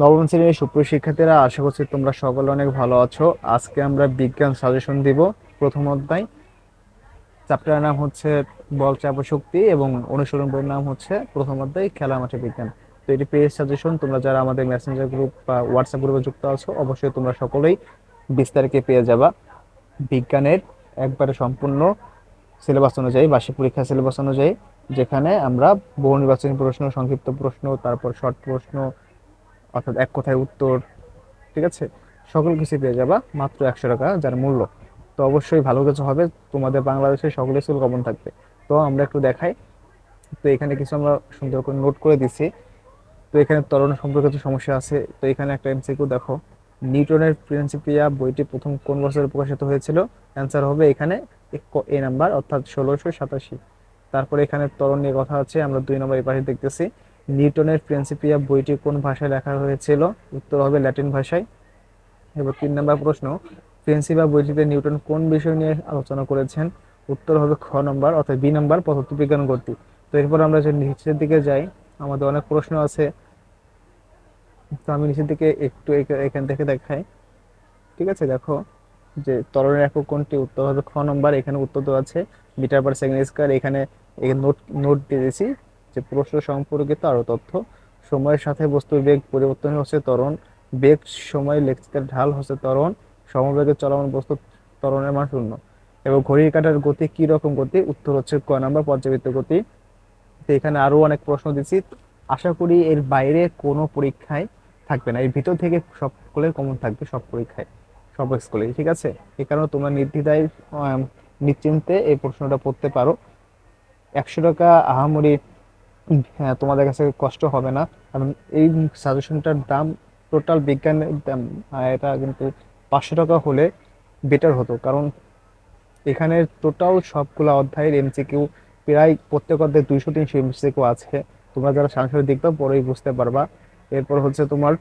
নবম শ্রেণির সুপ্রিয় শিক্ষার্থীরা, আশা করছি তোমরা সকলে অনেক ভালো আছো। আজকে আমরা বিজ্ঞান সাজেশন দিব। প্রথম অধ্যায়। চ্যাপ্টারের নাম হচ্ছে বল চাপ শক্তি এবং অনুসরণ বইয়ের নাম হচ্ছে প্রথম অধ্যায়, খেলা মাঠে বিজ্ঞান। তো এটি পেজ সাজেশন তোমরা যারা আমাদের মেসেঞ্জার গ্রুপ বা হোয়াটসঅ্যাপ গ্রুপে যুক্ত আছো, অবশ্যই তোমরা সকলেই বিশ তারিখে পেয়ে যাবা। বিজ্ঞানের একবারে সম্পূর্ণ সিলেবাস অনুযায়ী, বার্ষিক পরীক্ষা সিলেবাস অনুযায়ী, যেখানে আমরা বহু নির্বাচনী প্রশ্ন, সংক্ষিপ্ত প্রশ্ন, তারপর শর্ট প্রশ্ন অর্থাৎ এক কথায় উত্তর, ঠিক আছে? সকল কিছু পেয়ে যাবা, মাত্র একশো টাকা, যার মূল্য। তো অবশ্যই ভালো কিছু হবে, তোমাদের বাংলাদেশের সকল স্কুল কমন থাকবে। তো আমরা একটু দেখাই। তো এখানে কিছু আমরা সুন্দর করে নোট করে দিছি। তো এখানে ত্বরণ কিছু সমস্যা আছে। তো এখানে একটা এমসিকিউ দেখো। নিউটনের প্রিন্সিপিয়া বইটি প্রথম কোন বছরে প্রকাশিত হয়েছিল? অ্যান্সার হবে এখানে এ নাম্বার, অর্থাৎ ষোলোশো সাতাশি। তারপরে এখানে ত্বরণ নিয়ে কথা আছে, আমরা দুই নম্বর এই পাশে দেখতেছি। নিউটনের প্রিন্সিপিয়া বইটি কোন ভাষায় লেখা হয়েছিল? উত্তর হবে ল্যাটিন ভাষায়। এবার তিন নম্বর প্রশ্ন প্রিন্সিপা বইটিতে নিউটন কোন বিষয় নিয়ে আলোচনা করেছেন? উত্তর হবে খ নম্বর, অর্থাৎ বি নম্বর পদার্থবিজ্ঞান গতি। তো এরপর আমরা যে নিচের দিকে যাই, আমাদের অনেক প্রশ্ন আছে। তো আমি নিচের দিকে একটু এখা- এখান থেকে দেখাই। ঠিক আছে, দেখো যে ত্বরণের একক কোনটি? উত্তর হবে খ নম্বর, এখানে উত্তর দেওয়া আছে। মিটার পার সেকেন্ড স্কয়ার, এখানে নোট নোট দিয়ে দিয়েছি। যে প্রশ্ন সম্পর্কিত আরও তথ্য। সময়ের সাথে বস্তুর বেগ পরিবর্তন হচ্ছে ত্বরণ। বেগ সময় লেখচিত্রের ঢাল হচ্ছে ত্বরণ। সমবেগে চলমান বস্তু ত্বরণের মান শূন্য। এবং ঘড়ির কাঁটার গতি কি রকম গতি? উত্তর হচ্ছে ক নাম্বার পর্যাবৃত্ত গতি। তো এখানে আরও অনেক প্রশ্ন দিচ্ছি। আশা করি এর বাইরে কোনো পরীক্ষায় থাকবে না। এর ভিতর থেকে সব স্কুলের কমন থাকবে সব পরীক্ষায়, সব স্কুলে ঠিক আছে? এই কারণে তোমরা নির্দ্বিধায় নিশ্চিন্তে এই প্রশ্নটা পড়তে পারো। একশো টাকা আহামরি হ্যাঁ তোমাদের কাছে কষ্ট হবে না। কারণ এই সাজেশনটার দাম টোটাল বিজ্ঞানের দাম এটা কিন্তু পাঁচশো টাকা হলে বেটার হতো। কারণ এখানে টোটাল সবগুলো অধ্যায়ের এমসিকিউ প্রায় প্রত্যেক অধ্যায়ে দুইশো তিনশো এমসিকিউ আছে। তোমরা যারা সাংসারিক দেখবে পরেই বুঝতে পারবা। এরপর হচ্ছে তোমার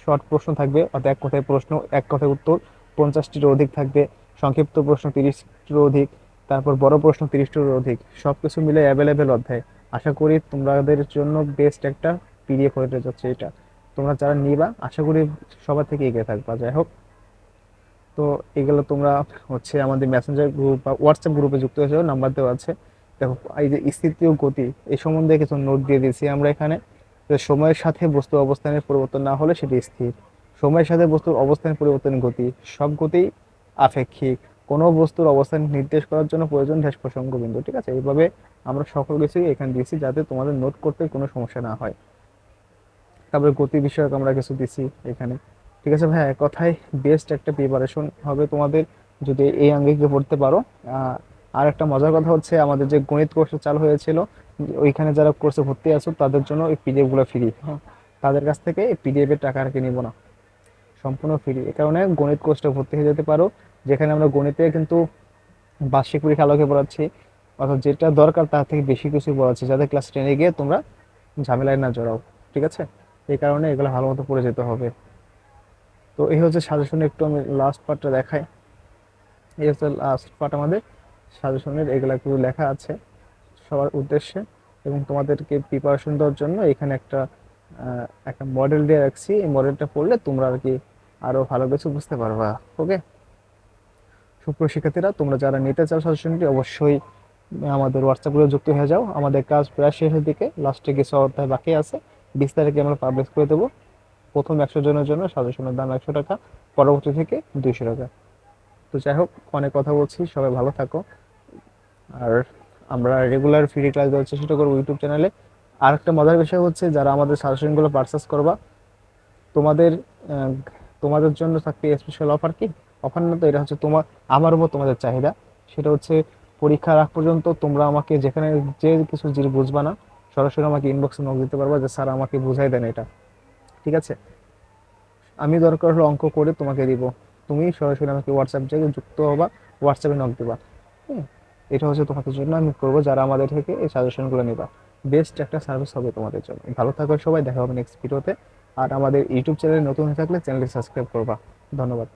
শর্ট প্রশ্ন থাকবে, অর্থাৎ এক কথায় প্রশ্ন, এক কথায় উত্তর পঞ্চাশটির অধিক থাকবে, সংক্ষিপ্ত প্রশ্ন তিরিশটির অধিক, তারপর বড় প্রশ্ন তিরিশটির অধিক সব কিছু মিলে অ্যাভেলেবেল অধ্যায়। আশা করি তোমাদের জন্য বেস্ট একটা পিডিএফ হয়ে যাচ্ছে এটা। তোমরা যারা নিবা, আশা করি সবার থেকে এগিয়ে থাকবা, যাই হোক। তো এগুলো তোমরা হচ্ছে আমাদের মেসেঞ্জার গ্রুপ বা হোয়াটসঅ্যাপ গ্রুপে যুক্ত হয়ে যাও নাম্বার দেওয়া আছে। দেখো, এই যে স্থিতি ও গতি এই সম্বন্ধে কিছু নোট দিয়ে দিয়েছি আমরা এখানে। সময়ের সাথে বস্তু অবস্থানের পরিবর্তন না হলে সেটি স্থির। সময়ের সাথে বস্তুর অবস্থানের পরিবর্তন, গতি, সব গতি আপেক্ষিক। কোনো বস্তুর অবস্থান নির্দেশ করার জন্য প্রয়োজন ধ্যাস প্রসঙ্গ বিন্দু ঠিক আছে? এইভাবে আমরা সকল কিছুই এখানে দিয়েছি যাতে তোমাদের নোট করতে কোনো সমস্যা না হয়। তারপরে গতি বিষয়ক আমরা কিছু দিছি এখানে ঠিক আছে ভাই এক কথায় বেস্ট একটা প্রিপারেশন হবে তোমাদের যদি এই আঙ্গিকে পড়তে পারো। আহ, আর একটা মজার কথা হচ্ছে আমাদের যে গণিত কোর্স চালু হয়েছিল ওইখানে যারা কোর্সে ভর্তি আছো তাদের জন্য এই পিডিএফগুলো ফ্রি হ্যাঁ। তাদের কাছ থেকে এই পিডিএফ এর টাকা আর কি নিব না। সম্পূর্ণ ফ্রি এ কারণে গণিত কোর্সটা ভর্তি হয়ে যেতে পারো, যেখানে আমরা গণিতে কিন্তু বার্ষিক পরীক্ষা আলোকে পড়াচ্ছি। অর্থাৎ যেটা দরকার তার থেকে বেশি কিছু পড়াচ্ছি, যাতে ক্লাস টেনে গিয়ে তোমরা ঝামেলায় না জড়াও। ঠিক আছে? এই কারণে এগুলো ভালো মতো পড়ে যেতে হবে। তো এই হচ্ছে সাজেশনের একটু আমি লাস্ট পার্টটা দেখাই। এই হচ্ছে লাস্ট পার্ট আমাদের সাজেশনের এগুলো একটু লেখা আছে সবার উদ্দেশ্যে এবং তোমাদেরকে প্রিপারেশন দেওয়ার জন্য এখানে একটা একটা মডেল দিয়ে রাখছি। এই মডেলটা পড়লে তোমরা আর কি আরও ভালো কিছু বুঝতে পারবা ওকে সুপ্রিয় শিক্ষার্থীরা, তোমরা যারা নিতে চাও সাজেশনটি অবশ্যই আমাদের হোয়াটসঅ্যাপ গ্রুপে যুক্ত হয়ে যাও। আমাদের কাজ প্রায় শেষের দিকে। লাস্টে কিছু অধ্যায় বাকি আছে। বিশ তারিখে আমরা পাবলিশ করে দেবো। প্রথম একশো জনের জন্য সাজেশনের দাম একশো টাকা, পরবর্তী থেকে দুইশো টাকা। তো যাই হোক, অনেক কথা বলছি। সবাই ভালো থাকো। আর আমরা রেগুলার ফ্রি ক্লাস দেওয়ার চেষ্টা করব ইউটিউব চ্যানেলে আর একটা মজার বিষয় হচ্ছে যারা আমাদের সাজেশনগুলো পারচেস করবা, তোমাদের তোমাদের জন্য থাকবে স্পেশাল অফার কি? অফার না তো, এটা হচ্ছে তোমার, আমার উপর তোমাদের চাহিদা। সেটা হচ্ছে পরীক্ষার আগ পর্যন্ত তোমরা আমাকে যেখানে যে কিছু জিনিস বুঝবা না, সরাসরি আমাকে ইনবক্সে নক দিতে পারবা যে, স্যার, আমাকে বুঝাই দেন এটা। ঠিক আছে? আমি দরকার হলো অঙ্ক করে তোমাকে দিব। তুমি সরাসরি আমাকে হোয়াটসঅ্যাপ জায়গায় যুক্ত হবা হোয়াটসঅ্যাপে নক দিবা। এটা হচ্ছে তোমাদের জন্য আমি করব, যারা আমাদের থেকে এই সাজেশনগুলো নিবা। বেস্ট একটা সার্ভিস হবে তোমাদের জন্য। ভালো থাকো সবাই, দেখা হবে নেক্সট ভিডিওতে আর আমাদের ইউটিউব চ্যানেলে নতুন হয়ে থাকলে চ্যানেলটি সাবস্ক্রাইব করবা। ধন্যবাদ।